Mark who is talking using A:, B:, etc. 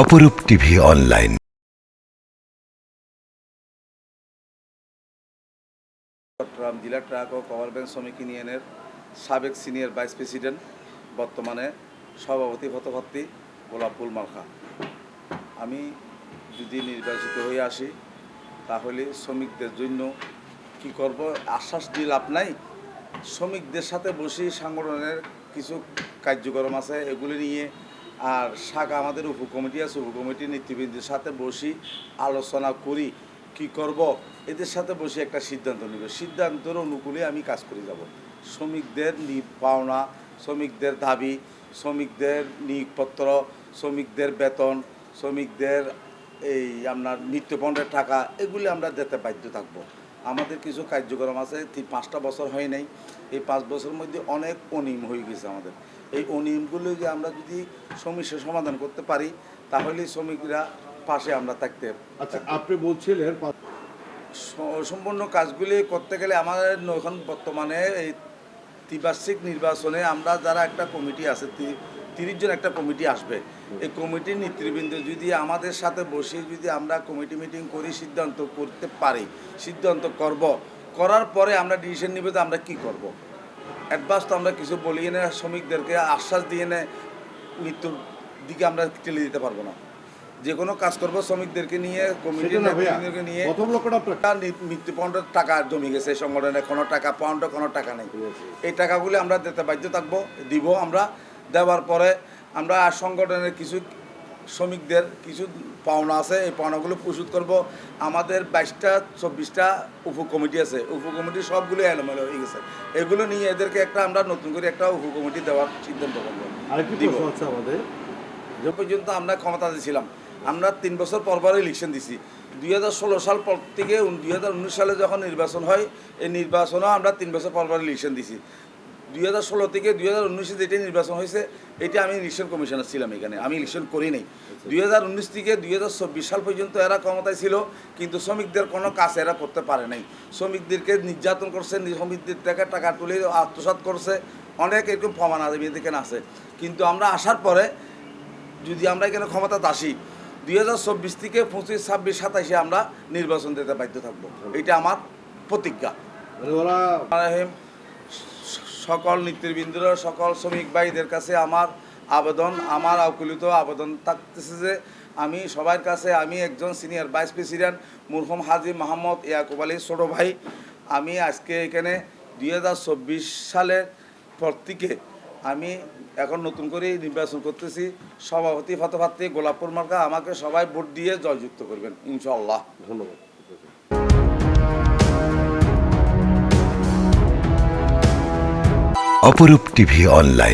A: অপরূপ TV online.
B: জেলা truck ও কভার ভ্যান শ্রমিক ইউনিয়নের সাবেক সিনিয়র ভাইস প্রেসিডেন্ট, বর্তমানে সভাপতি পদপ্রার্থী গোলাপুল মালখা। আমি যদি নির্বাচিত হয়ে আসি, তাহলে শ্রমিকদের জন্য কি করব? আশ্বাস দিয়ে লাভ নাই। শ্রমিকদের সাথে বসে সংগঠনের কিছু কার্যক্রম আছে, এগুলি নিয়ে আর শাখা আমাদের উপকমিটি আছে, উপকমিটির নেতৃবৃন্দের সাথে বসি আলোচনা করি কি করব, এদের সাথে বসে একটা সিদ্ধান্ত নিব। সিদ্ধান্তের অনুকূলে আমি কাজ করে যাব। শ্রমিকদের পাওনা, শ্রমিকদের দাবি, শ্রমিকদের নিয়োগপত্র, শ্রমিকদের বেতন, শ্রমিকদের এই আপনার নিত্যপণের টাকা, এগুলি আমরা দিতে বাধ্য থাকব। আমাদের কিছু কার্যক্রম আছে পাঁচটা বছর হয় নাই, এই পাঁচ বছরের মধ্যে অনেক অনিয়ম হয়ে গেছে আমাদের। এই অনিয়মগুলো যে আমরা যদি সমস্যা সমাধান করতে পারি তাহলে শ্রমিকরা পাশে আমরা থাকতে
C: আচ্ছা আপনি বলছিলেন
B: সম্পূর্ণ কাজগুলি করতে গেলে আমাদের এখন বর্তমানে এই ত্রিবার্ষিক নির্বাচনে আমরা যারা একটা কমিটি আছে তিরিশ জন একটা কমিটি আসবে। এই কমিটির নেতৃবৃন্দ যদি আমাদের সাথে বসে যদি আমরা কমিটি মিটিং করি সিদ্ধান্ত করতে পারি সিদ্ধান্ত করব করার পরে আমরা ডিসিশন নিবে যে আমরা কি করব। অ্যাডভান্স তো আমরা কিছু বলিয়ে না শ্রমিকদেরকে আশ্বাস দিয়ে নে মৃত্যুর দিকে আমরা ঠেলে দিতে পারব না। যে কোনো কাজ করব শ্রমিকদেরকে নিয়ে নেতৃবৃন্দকে নিয়ে টাকা পাউন্ডের টাকা জমি গেছে সংগঠনে কোনো টাকা পাউন্ডে কোনো টাকা নেই। এই টাকাগুলি আমরা দিতে বাধ্য থাকব দিব আমরা দেওয়ার পরে আমরা আর সংগঠনের কিছু শ্রমিকদের কিছু পাওনা আছে এই পাওনাগুলো পরিশোধ করব। আমাদের বাইশটা চব্বিশটা উপকমিটি আছে। উপকমিটি সবগুলো এলোমেলো হয়ে গেছে। এগুলো নিয়ে এদেরকে একটা আমরা নতুন করে একটা উপকমিটি দেওয়ার সিদ্ধান্ত করব।
C: আমাদের।
B: যে পর্যন্ত আমরা ক্ষমতাতে ছিলাম। আমরা তিন বছর পর পর ইলেকশন দিছি। দুই হাজার ষোলো সাল পর থেকে দুই হাজার উনিশ সালে যখন নির্বাচন হয় এই নির্বাচনও আমরা তিন বছর পর পর ইলেকশন দিছি। দুই হাজার ষোলো থেকে দুই হাজার উনিশে যেটা নির্বাচন হয়েছে এটা আমি ইলেকশন কমিশনার ছিলাম এখানে। আমি ইলেকশন করি নাই। দুই হাজার উনিশ থেকে দুই হাজার চব্বিশ সাল পর্যন্ত এরা ক্ষমতায় ছিল কিন্তু শ্রমিকদের কোনো কাজ এরা করতে পারে নাই। শ্রমিকদেরকে নির্যাতন করছে শ্রমিকদের থেকে টাকা তুলে আত্মসাৎ করছে। অনেক এরকম প্রমাণ আছে এখানে আছে। কিন্তু আমরা আসার পরে যদি আমরা এখানে ক্ষমতা আসি দুই হাজার চব্বিশ থেকে পঁচিশ ছাব্বিশ সাতাশে আমরা নির্বাচন দিতে বাধ্য থাকব। এটা আমার প্রতিজ্ঞা।
C: মানে
B: সকল নেতৃবৃন্দরা, সকল শ্রমিক ভাইদের কাছে আমার আবেদন, আমার আকুলিত আবেদন থাকতেছে যে আমি সবার কাছে আমি একজন সিনিয়র ভাইস প্রেসিডেন্ট মুরহম হাজি মোহাম্মদ ইয়াকুব আলী ছোটো ভাই। আমি আজকে এখানে দুই হাজার চব্বিশ সালের পর থেকে আমি এখন নতুন করে নির্বাচন করতেছি। সভাপতি ফতফাত্রী গোলাপুর মার্কা আমাকে সবাই ভোট দিয়ে জয়যুক্ত করবেন ইনশাল্লাহ
C: ধন্যবাদ।
A: অপরূপ টিভি অনলাইন